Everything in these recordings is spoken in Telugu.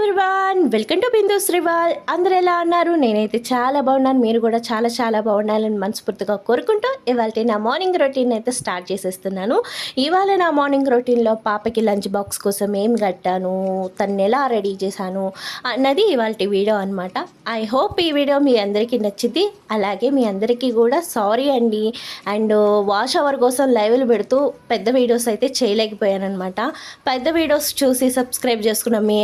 Everyone welcome to Bindu Srival అందరు ఎలా అన్నారు నేనైతే చాలా బాగున్నాను. మీరు కూడా చాలా చాలా బాగుండాలని మనస్ఫూర్తిగా కోరుకుంటూ ఇవాళ నా మార్నింగ్ రొటీన్ అయితే స్టార్ట్ చేసేస్తున్నాను. ఇవాళ నా మార్నింగ్ రొటీన్లో పాపకి లంచ్ బాక్స్ కోసం ఏం కట్టాను? తను ఎలా రెడీ చేశాను? అన్నది ఇవాళ వీడియో అనమాట ఐ హోప్ ఈ వీడియో మీ అందరికీ నచ్చింది. అలాగే మీ అందరికీ కూడా సారీ అండి. అండ్ వాష్ అవర్ కోసం లైవ్లు పెడుతూ పెద్ద వీడియోస్ అయితే చేయలేకపోయాను అనమాట పెద్ద వీడియోస్ చూసి సబ్స్క్రైబ్ చేసుకున్న మీ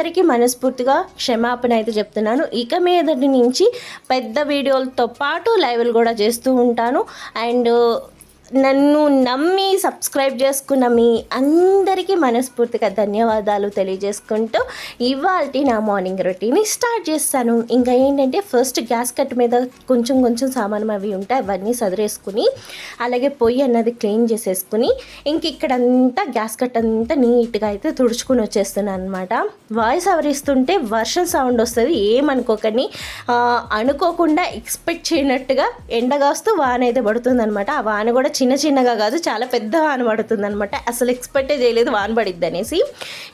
అందరికీ మనస్ఫూర్తిగా క్షమాపణ అయితే చెప్తున్నాను. ఇక మీదటి నుంచి పెద్ద వీడియోలతో పాటు లైవ్లు కూడా చేస్తూ ఉంటాను. అండ్ నన్ను నమ్మి సబ్స్క్రైబ్ చేసుకున్న మీ అందరికీ మనస్ఫూర్తిగా ధన్యవాదాలు తెలియజేసుకుంటూ ఇవాళ నా మార్నింగ్ రొటీన్ని స్టార్ట్ చేస్తాను. ఇంకా ఏంటంటే ఫస్ట్ గ్యాస్ కట్ మీద కొంచెం కొంచెం సామాను అవి ఉంటాయి అవన్నీ సదిరేసుకుని అలాగే పొయ్యి అన్నది క్లీన్ చేసేసుకుని ఇంక ఇక్కడంతా గ్యాస్ కట్ అంతా నీట్గా అయితే తుడుచుకుని వచ్చేస్తున్నాను అనమాట వాయిస్ అవరిస్తుంటే వర్షం సౌండ్ వస్తుంది ఏమనుకోకని అనుకోకుండా ఎక్స్పెక్ట్ చేయనట్టుగా ఎండగాస్తూ వాన అయితే పడుతుంది అనమాట ఆ వాన కూడా చిన్న చిన్నగా కాదు చాలా పెద్ద వాన పడుతుంది అనమాట అసలు ఎక్స్పెక్టే చేయలేదు వాన పడిద్ది అనేసి.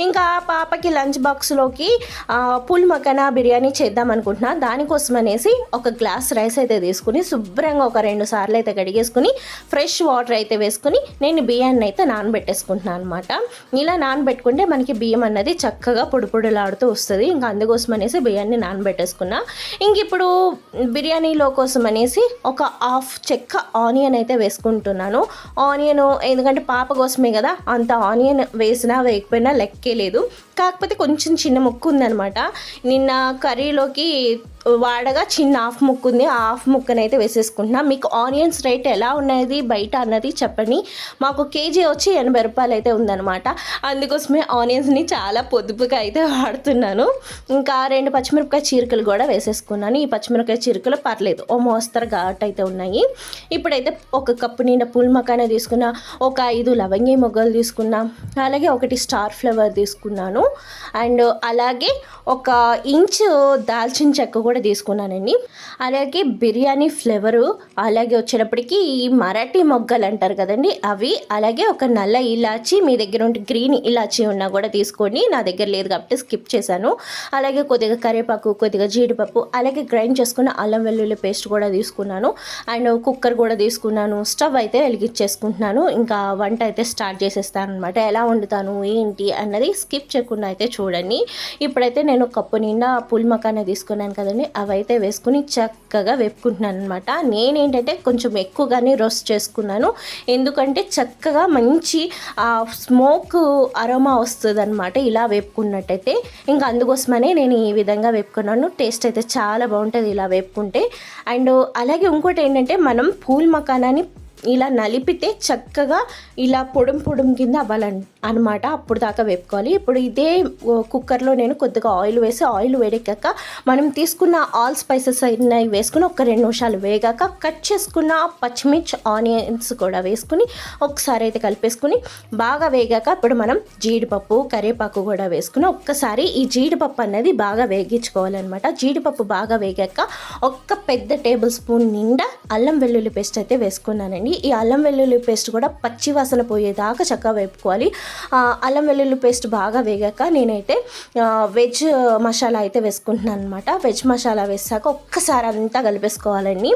ఇంకా పాపకి లంచ్ బాక్స్లోకి పుల్ మకనా బిర్యానీ చేద్దాం అనుకుంటున్నా. దానికోసం అనేసి ఒక గ్లాస్ రైస్ అయితే తీసుకుని శుభ్రంగా ఒక రెండు సార్లు అయితే కడిగేసుకుని ఫ్రెష్ వాటర్ అయితే వేసుకుని నేను బియ్యాన్ని అయితే నానబెట్టేసుకుంటున్నాను అనమాట ఇలా నానబెట్టుకుంటే మనకి బియ్యం అన్నది చక్కగా పొడిపొడిలాడుతూ వస్తుంది. ఇంకా అందుకోసం అనేసి బియ్యాన్ని నానబెట్టేసుకున్నా. ఇంక ఇప్పుడు బిర్యానీలో కోసం అనేసి ఒక హాఫ్ చెక్క ఆనియన్ అయితే వేసుకుంటున్నాను ఆనియన్ ఎందుకంటే పాప కోసమే కదా అంత ఆనియన్ వేసినా వేయకపోయినా లెక్కే లేదు. కాకపోతే కొంచెం చిన్న ముక్కు ఉందనమాట నిన్న కర్రీలోకి వాడగా చిన్న హాఫ్ ముక్కు ఉంది ఆ హాఫ్ ముక్కనైతే వేసేసుకుంటున్నా. మీకు ఆనియన్స్ రేట్ ఎలా ఉన్నది బయట అన్నది చెప్పండి. మాకు కేజీ వచ్చి ఎనభై రూపాయలు అయితే ఉందన్నమాట. అందుకోసమే ఆనియన్స్ని చాలా పొదుపుగా అయితే వాడుతున్నాను. ఇంకా రెండు పచ్చిమిరపకాయ చీరకలు కూడా వేసేసుకున్నాను. ఈ పచ్చిమిరపకాయ చీరకలు పర్లేదు ఓ మోస్తరు ఘాట్ అయితే ఉన్నాయి. ఇప్పుడైతే ఒక కప్పు నిండా పుల్ తీసుకున్నా ఒక ఐదు లవంగి మొగ్గలు తీసుకున్నా అలాగే ఒకటి స్టార్ ఫ్లవర్ తీసుకున్నాను. అండ్ అలాగే ఒక ఇంచు దాల్చిన చెక్క కూడా తీసుకున్నానండి. అలాగే బిర్యానీ ఫ్లేవరు అలాగే వచ్చేటప్పటికి ఈ మరాఠీ మొగ్గలు అంటారు కదండి అవి అలాగే ఒక నల్ల ఇలాచి మీ దగ్గర ఉంటే గ్రీన్ ఇలాచి ఉన్నా కూడా తీసుకోండి నా దగ్గర లేదు కాబట్టి స్కిప్ చేశాను. అలాగే కొద్దిగా కరివేపాకు కొద్దిగా జీడిపప్పు అలాగే గ్రైండ్ చేసుకున్న అల్లం వెల్లుల్లి పేస్ట్ కూడా తీసుకున్నాను. అండ్ కుక్కర్ కూడా తీసుకున్నాను. స్టవ్ అయితే వెలిగించేసుకుంటున్నాను. ఇంకా వంట అయితే స్టార్ట్ చేసేస్తాను అనమాట ఎలా వండుతాను ఏంటి అన్నది స్కిప్ చేయకుండా అయితే చూడండి. ఇప్పుడైతే నేను కప్పు నిండా పుల్ మకానా తీసుకున్నాను కదండి అవైతే వేసుకుని చక్కగా వేపుకుంటున్నాను అనమాట నేనేంటంటే కొంచెం ఎక్కువగానే రోస్ట్ చేసుకున్నాను. ఎందుకంటే చక్కగా మంచి స్మోక్ అరోమా వస్తుంది అనమాట ఇలా వేపుకున్నట్టయితే. ఇంకా అందుకోసమనే నేను ఈ విధంగా వేపుకున్నాను. టేస్ట్ అయితే చాలా బాగుంటుంది ఇలా వేపుకుంటే. అండ్ అలాగే ఇంకోటి ఏంటంటే మనం పూల్ మకానాన్ని ఇలా నలిపితే చక్కగా ఇలా పొడుం పొడుం కింద అవ్వాలంట అనమాట. అప్పుడు దాకా వేపుకోవాలి. ఇప్పుడు ఇదే కుక్కర్లో నేను కొద్దిగా ఆయిల్ వేసి ఆయిల్ వేడెక్కాక మనం తీసుకున్న ఆల్ స్పైసెస్ అయినవి వేసుకుని ఒక రెండు నిమిషాలు వేగాక కట్ చేసుకున్న పచ్చిమిర్చి ఆనియన్స్ కూడా వేసుకుని ఒకసారి అయితే కలిపేసుకుని బాగా వేగాక ఇప్పుడు మనం జీడిపప్పు కరివేపాకు కూడా వేసుకుని ఒక్కసారి ఈ జీడిపప్పు అనేది బాగా వేగించుకోవాలన్నమాట. జీడిపప్పు బాగా వేగాక ఒక్క పెద్ద టేబుల్ స్పూన్ నిండా అల్లం వెల్లుల్లి పేస్ట్ అయితే వేసుకున్నానండి. ఈ అల్లం వెల్లుల్లి పేస్ట్ కూడా పచ్చి వాసన పోయేదాకా చక్కగా వేపుకోవాలి. అల్లం వెల్లుల్లి పేస్ట్ బాగా వేగాక నేనైతే వెజ్ మసాలా అయితే వేసుకుంటున్నాను అనమాట వెజ్ మసాలా వేసాక ఒక్కసారి అంతా కలిపేసుకోవాలండి.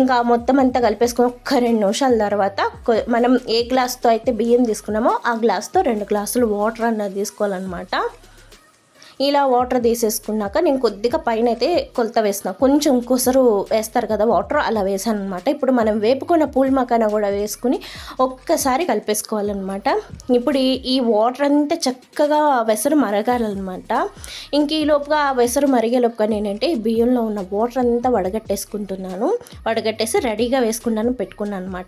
ఇంకా మొత్తం అంతా కలిపేసుకుని ఒక్క రెండు నిమిషాల తర్వాత మనం ఏ గ్లాస్తో అయితే బియ్యం తీసుకున్నామో ఆ గ్లాస్తో రెండు గ్లాసులు వాటర్ అన్నది తీసుకోవాలన్నమాట. ఇలా వాటర్ తీసేసుకున్నాక నేను కొద్దిగా పైన అయితే కొలత వేసిన కొంచెం కొసరు వేస్తారు కదా వాటర్ అలా వేసాను అనమాట ఇప్పుడు మనం వేపుకున్న పూల్ మకానా కూడా వేసుకుని ఒక్కసారి కలిపేసుకోవాలన్నమాట. ఇప్పుడు ఈ- వాటర్ అంతా చక్కగా వెసరు మరగాలన్నమాట. ఇంక ఈ లోపుగా ఆ వెసరు మరిగే లోపుగా నేనంటే ఈ బియ్యంలో ఉన్న వాటర్ అంతా వడగట్టేసుకుంటున్నాను. వడగట్టేసి రెడీగా వేసుకున్నాను పెట్టుకున్నాను అనమాట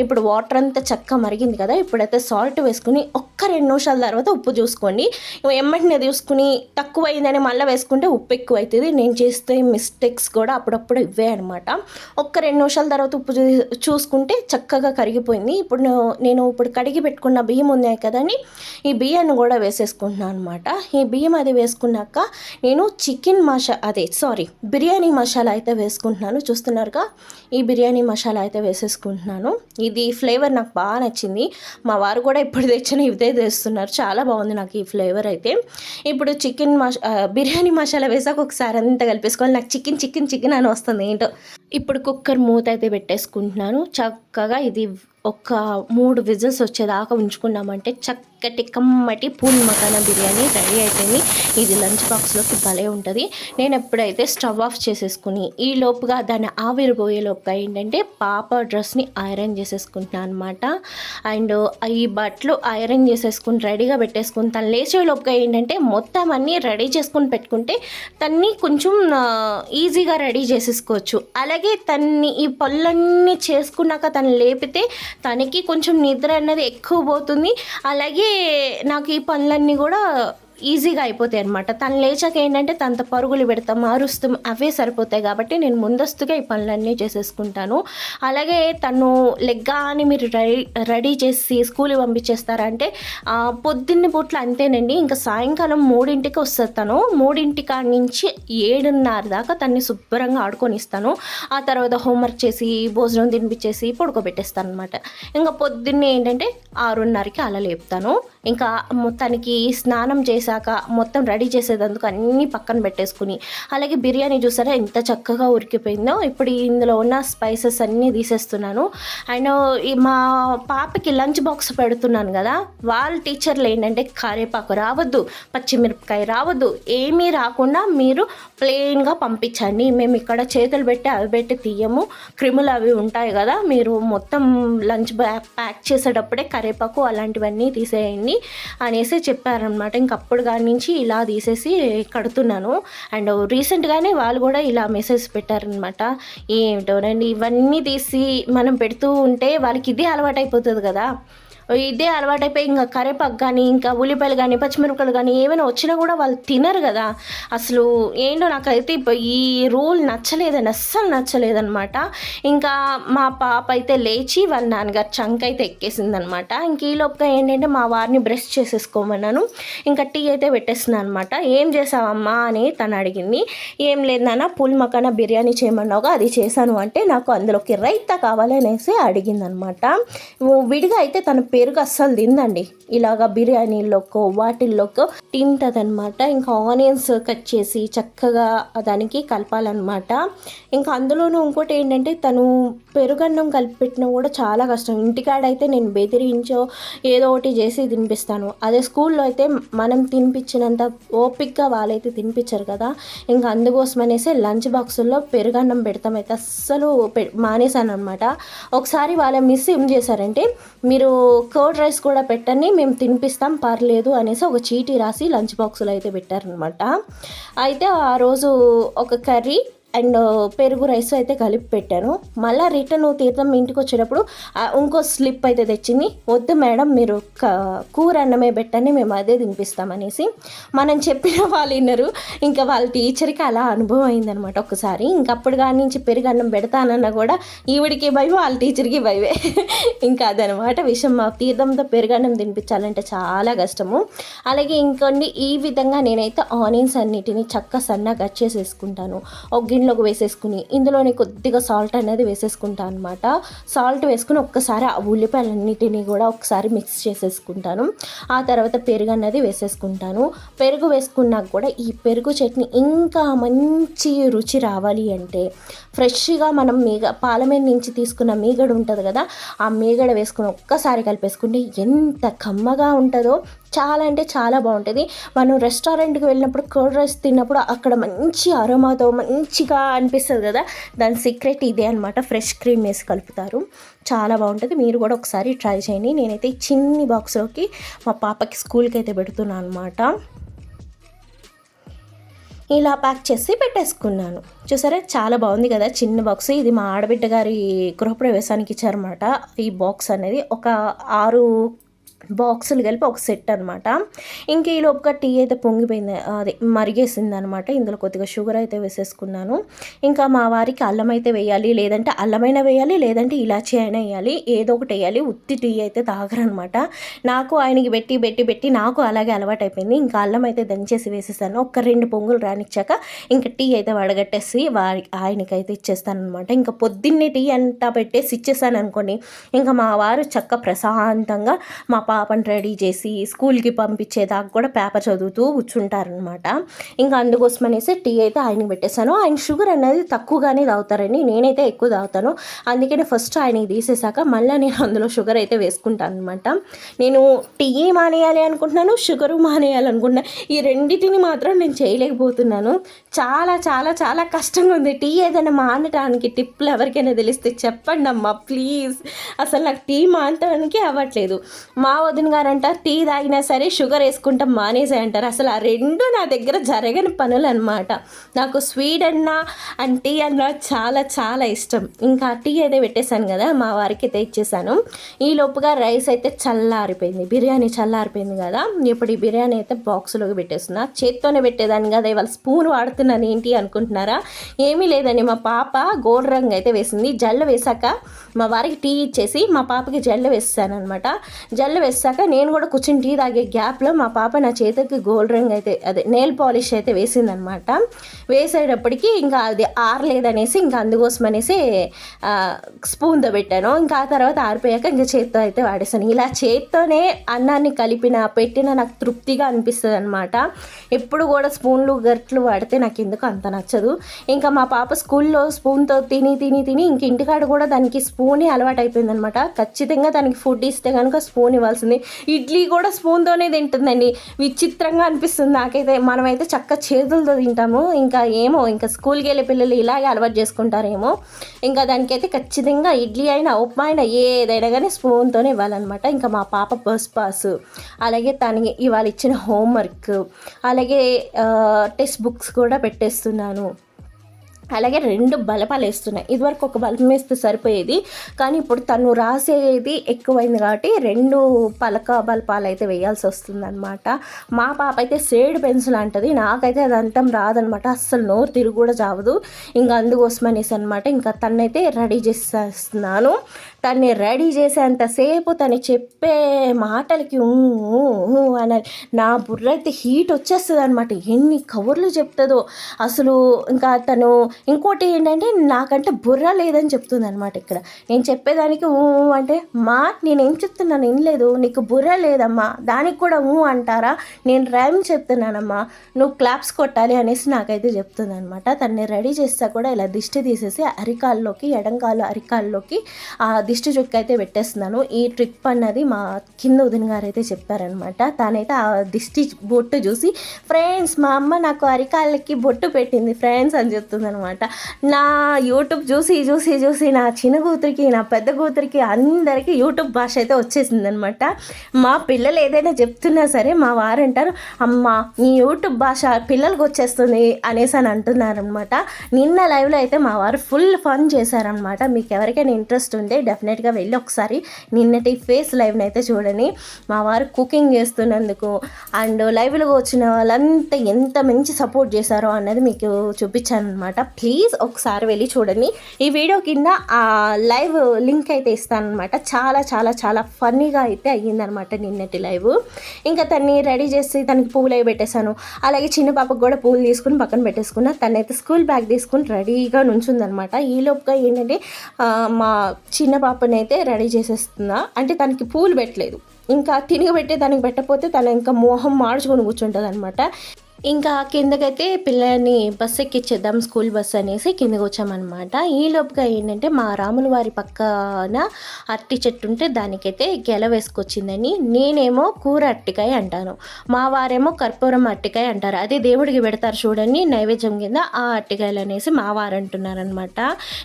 ఇప్పుడు వాటర్ అంతా చక్కగా మరిగింది కదా ఇప్పుడైతే సాల్ట్ వేసుకుని ఒక్క రెండు నిమిషాల తర్వాత ఉప్పు చూసుకోండి. ఎమ్మటినే చూసుకుని తక్కువ అయిందని మళ్ళీ వేసుకుంటే ఉప్పు ఎక్కువ అవుతుంది నేను చేస్తే మిస్టేక్స్ కూడా అప్పుడప్పుడు ఇవే అనమాట ఒక్క రెండు నిమిషాల తర్వాత ఉప్పు చూ- చూసుకుంటే చక్కగా కరిగిపోయింది. ఇప్పుడు నేను- నేను ఇప్పుడు కడిగి పెట్టుకున్న బియ్యం ఉన్నాయి కదండి ఈ బియ్యాన్ని కూడా వేసేసుకుంటున్నాను అనమాట ఈ బియ్యం అది వేసుకున్నాక నేను చికెన్ మసా అదే సారీ బిర్యానీ మసాలా అయితే వేసుకుంటున్నాను. చూస్తున్నారుగా ఈ బిర్యానీ మసాలా అయితే వేసేసుకుంటున్నాను. ఇది ఫ్లేవర్ నాకు బాగా నచ్చింది. మా వారు కూడా ఇప్పుడు తెచ్చిన ఇదే తెస్తున్నారు. చాలా బాగుంది నాకు ఈ ఫ్లేవర్ అయితే. ఇప్పుడు చికెన్ చికెన్ మష బిర్యానీ మసాలా వేసాక ఒకసారి అంతా కలిపేసుకోవాలి నాకు చికెన్ చికెన్ చికెన్ అని వస్తుంది ఏంటో. ఇప్పుడు కుక్కర్ మూత అయితే పెట్టేసుకుంటున్నాను. చక్కగా ఇది ఒక మూడు విజిల్స్ వచ్చేదాకా ఉంచుకున్నామంటే చక్కటి కమ్మటి పూల్ మకానా బిర్యానీ రెడీ అయిపోయింది. ఇది లంచ్ బాక్స్లోకి భలే ఉంటుంది. నేను ఎప్పుడైతే స్టవ్ ఆఫ్ చేసేసుకుని ఈ లోపుగా దాన్ని ఆవిరిపోయే లోపుగా ఏంటంటే పాప డ్రెస్ని ఐరన్ చేసేసుకుంటున్నాను అనమాట అండ్ ఈ బట్టలు ఐరన్ చేసేసుకుని రెడీగా పెట్టేసుకుని తను లేచే లోపుగా ఏంటంటే మొత్తం అన్నీ రెడీ చేసుకుని పెట్టుకుంటే తన్ని కొంచెం ఈజీగా రెడీ చేసేసుకోవచ్చు. అలాగే తన్ని ఈ పళ్ళన్నీ చేసుకున్నాక తను లేపితే తనకి కొంచెం నిద్ర అన్నది ఎక్కువ పోతుంది. అలాగే నాకు ఈ పనులన్నీ కూడా ఈజీగా అయిపోతాయి అనమాట తను లేచాక ఏంటంటే తనతో పరుగులు పెడతాం అరుస్తాం అవే సరిపోతాయి కాబట్టి నేను ముందస్తుగా ఈ పనులన్నీ చేసేసుకుంటాను. అలాగే తను లెగ్గా అని మీరు రెడీ రెడీ చేసి స్కూల్కి పంపించేస్తారంటే ఆ, పొద్దున్న పూట్ల అంతేనండి. ఇంకా సాయంకాలం మూడింటికి వస్తుంది తను. మూడింటి కాడ నుంచి ఏడున్నర దాకా తన్ని శుభ్రంగా ఆడుకొని ఇస్తాను ఆ తర్వాత హోంవర్క్ చేసి భోజనం తినిపించేసి పడుకోబెట్టేస్తాను అనమాట ఇంకా పొద్దున్నే ఏంటంటే ఆరున్నరకి అలా లేపుతాను. ఇంకా మొత్తానికి తనకి స్నానం చేశాక మొత్తం రెడీ చేసేదందుకు అన్నీ పక్కన పెట్టేసుకుని అలాగే బిర్యానీ చూసారా ఎంత చక్కగా ఉరికిపోయిందో ఇప్పుడు ఇందులో ఉన్న స్పైసెస్ అన్నీ తీసేస్తున్నాను. అండ్ ఈ మా పాపకి లంచ్ బాక్స్ పెడుతున్నాను కదా వాళ్ళ టీచర్లు ఏంటంటే కరేపాకు రావద్దు పచ్చిమిరపకాయ రావద్దు ఏమీ రాకుండా మీరు ప్లెయిన్గా పంపించండి. మేము ఇక్కడ చేతులు పెట్టి అవి పెట్టి తీయము. క్రిములు అవి ఉంటాయి కదా మీరు మొత్తం లంచ్ ప్యాక్ చేసేటప్పుడే కరేపాకు అలాంటివన్నీ తీసేయండి. అనేసి చెప్పారనమాట ఇంకప్పుడు కాడి నుంచి ఇలా తీసేసి కడుతున్నాను. అండ్ రీసెంట్గానే వాళ్ళు కూడా ఇలా మెసేజ్ పెట్టారనమాట ఏమిటోనండి ఇవన్నీ తీసి మనం పెడుతూ ఉంటే వాళ్ళకి ఇదే అలవాటు అయిపోతుంది కదా. ఇదే అలవాటైపోయి ఇంకా కరేపాకు కానీ ఇంకా ఉల్లిపాయలు కానీ పచ్చిమిరపకాయలు కానీ ఏమైనా వచ్చినా కూడా వాళ్ళు తినరు కదా. అసలు ఏంటో నాకైతే ఈ రూల్ నచ్చలేదని అస్సలు నచ్చలేదన్నమాట ఇంకా మా పాప అయితే లేచి వాళ్ళ నాన్నగారు చంక్ అయితే ఎక్కేసిందనమాట. ఇంక ఈ లోపుగా ఏంటంటే మా వారిని బ్రష్ చేసేసుకోమన్నాను. ఇంకా టీ అయితే పెట్టేస్తున్నాను అనమాట ఏం చేసావమ్మా? అని తను అడిగింది. ఏం లేదు నాన్న పూల్ బిర్యానీ చేయమన్నావుగా అది చేశాను అంటే నాకు అందులోకి రైతా కావాలనేసి అడిగిందనమాట. విడిగా అయితే తను పెరుగు అస్సలు తిందండి. ఇలాగా బిర్యానీలోకో వాటిల్లోకో తింటుందన్నమాట. ఇంకా ఆనియన్స్ కట్ చేసి చక్కగా దానికి కలపాలన్నమాట. ఇంకా అందులోనూ ఇంకోటి ఏంటంటే తను పెరుగన్నం కలిపి కూడా చాలా కష్టం. ఇంటికాడైతే నేను బెదిరించో ఏదో ఒకటి చేసి తినిపిస్తాను. అదే స్కూల్లో అయితే మనం తినిపించినంత ఓపిక్గా వాళ్ళైతే తినిపించరు కదా. ఇంకా అందుకోసం అనేసి లంచ్ బాక్సుల్లో పెరుగన్నం పెడతాం అయితే అస్సలు పె మానేశాను అనమాట ఒకసారి వాళ్ళ మిస్ ఏం చేశారంటే మీరు కర్డ్ రైస్ కూడా పెట్టండి మేము తినిపిస్తాం పర్లేదు అనేసి ఒక చీటీ రాసి లంచ్ బాక్సులో అయితే పెట్టారనమాట. అయితే ఆ రోజు ఒక కర్రీ అండ్ పెరుగు రైస్ అయితే కలిపి పెట్టాను. మళ్ళీ రిటర్న్ తీర్థం ఇంటికి వచ్చేటప్పుడు ఇంకో స్లిప్ అయితే తెచ్చింది. వద్దు మేడం మీరు క- కూర అన్నమే పెట్టండి మేము అదే తినిపిస్తామనేసి. మనం చెప్పిన వాళ్ళు విన్నారు. ఇంకా వాళ్ళ టీచర్కి అలా అనుభవం అయిందనమాట ఒకసారి. ఇంకప్పుడు కాడి నుంచి పెరుగు అన్నం పెడతానన్నా కూడా ఈవిడికి భయం వాళ్ళ టీచర్కి భయమే. ఇంకా అదనమాట విషయం. మా తీర్థంతో పెరుగన్నం తినిపించాలంటే చాలా కష్టము. అలాగే ఇంకొన్ని ఈ విధంగా నేనైతే ఆనియన్స్ అన్నిటిని చక్క సన్నగా కట్ చేసేసుకుంటాను. ఒక గిన్నెలోకి వేసేసుకుని ఇందులోనే కొద్దిగా సాల్ట్ అనేది వేసేసుకుంటాను అనమాట సాల్ట్ వేసుకుని ఒక్కసారి ఆ ఉల్లిపాయలన్నిటినీ కూడా ఒకసారి మిక్స్ చేసేసుకుంటాను. ఆ తర్వాత పెరుగు అనేది వేసేసుకుంటాను. పెరుగు వేసుకున్నాక కూడా ఈ పెరుగు చట్నీ ఇంకా మంచి రుచి రావాలి అంటే ఫ్రెష్గా మనం మీగ పాల మీద నుంచి తీసుకున్న మీగడ ఉంటుంది కదా ఆ మీగడ వేసుకుని ఒక్కసారి కలిపేసుకుంటే ఎంత కమ్మగా ఉంటుందో. చాలా అంటే చాలా బాగుంటుంది. మనం రెస్టారెంట్కి వెళ్ళినప్పుడు కర్డ్ రైస్ తిన్నప్పుడు అక్కడ మంచి అరోమాతో మంచిగా అనిపిస్తుంది కదా. దాని సీక్రెట్ ఇదే అనమాట ఫ్రెష్ క్రీమ్ వేసి కలుపుతారు. చాలా బాగుంటుంది. మీరు కూడా ఒకసారి ట్రై చేయండి. నేనైతే చిన్ని బాక్స్లోకి మా పాపకి స్కూల్కి అయితే పెడుతున్నాను అనమాట ఇలా ప్యాక్ చేసి పెట్టేసుకున్నాను. చూసారా? చాలా బాగుంది కదా? చిన్న బాక్స్ ఇది మా ఆడబిడ్డ గారి గృహప్రవేశానికి ఇచ్చారన్నమాట. ఈ బాక్స్ అనేది ఒక ఆరు బాక్సులు కలిపి ఒక సెట్ అనమాట ఇంకా ఈ లోపుగా టీ అయితే పొంగిపోయింది. అది మరిగేసింది అనమాట ఇందులో కొద్దిగా షుగర్ అయితే వేసేసుకున్నాను. ఇంకా మా వారికి అల్లం అయితే వేయాలి లేదంటే అల్లమైన వేయాలి లేదంటే ఇలాచీ అయినా వేయాలి ఏదో ఒకటి వేయాలి. ఉత్తి టీ అయితే తాగరనమాట నాకు ఆయనకి పెట్టి పెట్టి పెట్టి నాకు అలాగే అలవాటు అయిపోయింది ఇంకా అల్లం అయితే దంచేసి వేసేసాను. ఒక రెండు పొంగులు రానిచ్చాక ఇంకా టీ అయితే వడగట్టేసి వారి ఆయనకైతే ఇచ్చేస్తాను అనమాట ఇంకా పొద్దున్నే టీ అంతా పెట్టేసి ఇచ్చేసాను అనుకోండి ఇంకా మా వారు చక్క ప్రశాంతంగా మా పాపని రెడీ చేసి స్కూల్కి పంపించేదాకా కూడా పేపర్ చదువుతూ కూర్చుంటారనమాట ఇంకా అందుకోసం అనేసి టీ అయితే ఆయనకి పెట్టేశాను. ఆయన షుగర్ అనేది తక్కువగానే తాగుతారని నేనైతే ఎక్కువ తాగుతాను. అందుకనే ఫస్ట్ ఆయనకి తీసేసాక మళ్ళీ నేను అందులో షుగర్ అయితే వేసుకుంటాను అనమాట నేను టీ మానేయాలి అనుకుంటున్నాను షుగరు మానేయాలి అనుకుంటున్నాను ఈ రెండింటిని మాత్రం నేను చేయలేకపోతున్నాను. చాలా చాలా చాలా కష్టంగా ఉంది. టీ ఏదైనా మానటానికి టిప్లు ఎవరికైనా తెలిస్తే చెప్పండి అమ్మా ప్లీజ్. అసలు నాకు టీ మానటానికి అవ్వట్లేదు. మా వదిన గారు అంటారు టీ తాగినా సరే షుగర్ వేసుకుంటాం మానేసే అంటారు. అసలు ఆ రెండు నా దగ్గర జరగని పనులు అనమాట నాకు స్వీట్ అన్నా అండ్ టీ అన్నా చాలా చాలా ఇష్టం. ఇంకా టీ అయితే పెట్టేశాను కదా మా వారికి అయితే ఇచ్చేసాను ఈ లోపుగా రైస్ అయితే చల్లారిపోయింది. బిర్యానీ చల్లారిపోయింది కదా ఇప్పుడు ఈ బిర్యానీ అయితే బాక్స్లోకి పెట్టేస్తున్నా. చేత్తోనే పెట్టేదాన్ని కదా ఇవాళ స్పూన్ వాడుతున్నాను ఏంటి అనుకుంటున్నారా? ఏమీ లేదండి. మా పాప గోల్డ్ రంగు అయితే వేసింది. జల్లు వేసాక మా వారికి టీ ఇచ్చేసి మా పాపకి జల్లు వేసాను అనమాట జల్లు వేసాక నేను కూడా కూర్చుని టీ తాగే గ్యాప్లో మా పాప నా చేతికి గోల్డ్ రంగు అయితే అదే నెయిల్ పాలిష్ అయితే వేసిందనమాట వేసేటప్పటికి ఇంకా అది ఆరలేదనేసి ఇంకా అందుకోసం అనేసి స్పూన్తో పెట్టాను. ఇంకా ఆ తర్వాత ఆరిపోయాక ఇంకా చేత్తో అయితే వాడేసాను ఇలా చేత్తోనే అన్నాన్ని కలిపిన పెట్టిన నాకు తృప్తిగా అనిపిస్తుంది అనమాట ఎప్పుడు కూడా స్పూన్లు గట్లు వాడితే నాకు ఎందుకు అంత నచ్చదు. ఇంకా మా పాప స్కూల్లో స్పూన్తో తిని తిని తిని ఇంక ఇంటికాడ కూడా దానికి స్పూనే అలవాటు అయిపోయిందనమాట ఖచ్చితంగా దానికి ఫుడ్ ఇస్తే కనుక స్పూన్ ఇవ్వాల్సింది ఇడ్లీ కూడా స్పూన్తోనే తింటుందండి. విచిత్రంగా అనిపిస్తుంది నాకైతే. మనమైతే చక్క చేతులతో తింటాము. ఇంకా ఏమో ఇంకా స్కూల్కి వెళ్ళే పిల్లలు ఇలాగే అలవాటు చేసుకుంటారేమో. ఇంకా దానికైతే ఖచ్చితంగా ఇడ్లీ అయినా ఉప్మా అయినా ఏదైనా కానీ స్పూన్తోనే ఇవ్వాలన్నమాట. ఇంకా మా పాప బస్ పాస్ అలాగే తనకి ఇవాళ ఇచ్చిన హోంవర్క్ అలాగే టెక్స్ట్ బుక్స్ కూడా పెట్టేస్తున్నాను. అలాగే రెండు బలపాలు వేస్తున్నాయి. ఇదివరకు ఒక బలపం వేస్తే సరిపోయేది. కానీ ఇప్పుడు తను రాసేది ఎక్కువైంది కాబట్టి రెండు పలక బలపాలు అయితే వేయాల్సి వస్తుంది అనమాట మా పాప అయితే సేడ్ పెన్సిల్ అంటది నాకైతే అది అంతం రాదనమాట అస్సలు నోరు తిరుగు కూడా చావదు. ఇంకా అందుకోసం అనేసి అనమాట ఇంకా తనైతే రెడీ చేసేస్తున్నాను. తన్ని రెడీ చేసేంతసేపు తను చెప్పే మాటలకి ఊ, నా బుర్ర అయితే హీట్ వచ్చేస్తుంది అనమాట ఎన్ని కవర్లు చెప్తుందో. అసలు ఇంకా తను ఇంకోటి ఏంటంటే నాకంటే బుర్ర లేదని చెప్తుంది అనమాట ఇక్కడ. నేను చెప్పేదానికి ఊ అంటే మా నేనేం చెప్తున్నాను ఏం లేదు నీకు బుర్ర లేదమ్మా. దానికి కూడా ఊ అంటారా? నేను రైమ్ చెప్తున్నానమ్మా. నువ్వు క్లాప్స్ కొట్టాలి అనేసి నాకైతే చెప్తుంది అనమాట తన్ని రెడీ చేస్తా కూడా ఇలా దిష్టి తీసేసి అరికాల్లోకి ఎడంకాలు అరికాల్లోకి ఆ దిష్టి చుక్క అయితే పెట్టేస్తున్నాను. ఈ ట్రిప్ అన్నది మా కింద ఉదిన్ గారు అయితే చెప్పారనమాట తానైతే ఆ దిష్టి బొట్టు చూసి ఫ్రెండ్స్ మా అమ్మ నాకు అరికాళ్ళకి బొట్టు పెట్టింది ఫ్రెండ్స్ అని చెప్తుంది అనమాట నా యూట్యూబ్ చూసి చూసి చూసి నా చిన్న కూతురికి నా పెద్ద కూతురికి అందరికీ యూట్యూబ్ భాష అయితే వచ్చేసింది అనమాట మా పిల్లలు ఏదైనా చెప్తున్నా సరే మా వారు అంటారు అమ్మ నీ యూట్యూబ్ భాష పిల్లలకు వచ్చేస్తుంది అనేసి అని అంటున్నారనమాట నిన్న లైవ్లో అయితే మా వారు ఫుల్ ఫన్ చేశారనమాట మీకు ఎవరికైనా ఇంట్రెస్ట్ ఉంటే డెఫినెట్గా వెళ్ళి ఒకసారి నిన్నటి ఫేస్ లైవ్ని అయితే చూడండి. మా వారు కుకింగ్ చేస్తున్నందుకు అండ్ లైవ్లో వచ్చిన వాళ్ళంతా ఎంత మంచి సపోర్ట్ చేశారో అన్నది మీకు చూపించాను అనమాట ప్లీజ్ ఒకసారి వెళ్ళి చూడండి. ఈ వీడియో కింద ఆ లైవ్ లింక్ అయితే ఇస్తానమాట చాలా చాలా చాలా ఫన్నీగా అయితే అయ్యిందనమాట నిన్నటి లైవ్. ఇంకా తన్ని రెడీ చేసి తనకి పూలు అవి పెట్టేశాను. అలాగే చిన్న పాపకు కూడా పూలు తీసుకుని పక్కన పెట్టేసుకున్నా. తనైతే స్కూల్ బ్యాగ్ తీసుకుని రెడీగా నుంచుందనమాట ఈలోపుగా ఏంటంటే మా చిన్న పాప పాపని అయితే రెడీ చేసేస్తున్నా. అంటే తనకి పూలు పెట్టలేదు. ఇంకా తినిగి దానికి పెట్టకపోతే తను ఇంకా మోహం మార్చుకొని కూర్చుంటుంది అనమాట ఇంకా కిందకైతే పిల్లల్ని బస్ ఎక్కిచ్చేద్దాం స్కూల్ బస్ అనేసి కిందకి వచ్చామన్నమాట. ఈ లోపుగా ఏంటంటే మా రాముల వారి పక్కన అరటి చెట్టు ఉంటే దానికైతే గెల వేసుకొచ్చిందని నేనేమో కూర అరటికాయ అంటాను. మా వారేమో కర్పూరం అరటికాయ అంటారు. అదే దేవుడికి పెడతారు చూడండి నైవేద్యం కింద ఆ అరటికాయలు అనేసి మా వారు అంటున్నారనమాట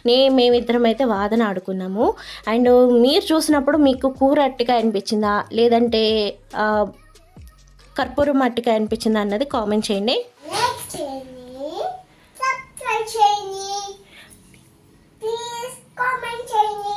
నే మేమిద్దరం అయితే వాదన ఆడుకున్నాము. అండ్ మీరు చూసినప్పుడు మీకు కూర అరటికాయ అనిపించిందా? లేదంటే కర్పూరం మట్టిగా అనిపించింది అన్నది కామెంట్ చేయండి. కామెంట్ చేయండి.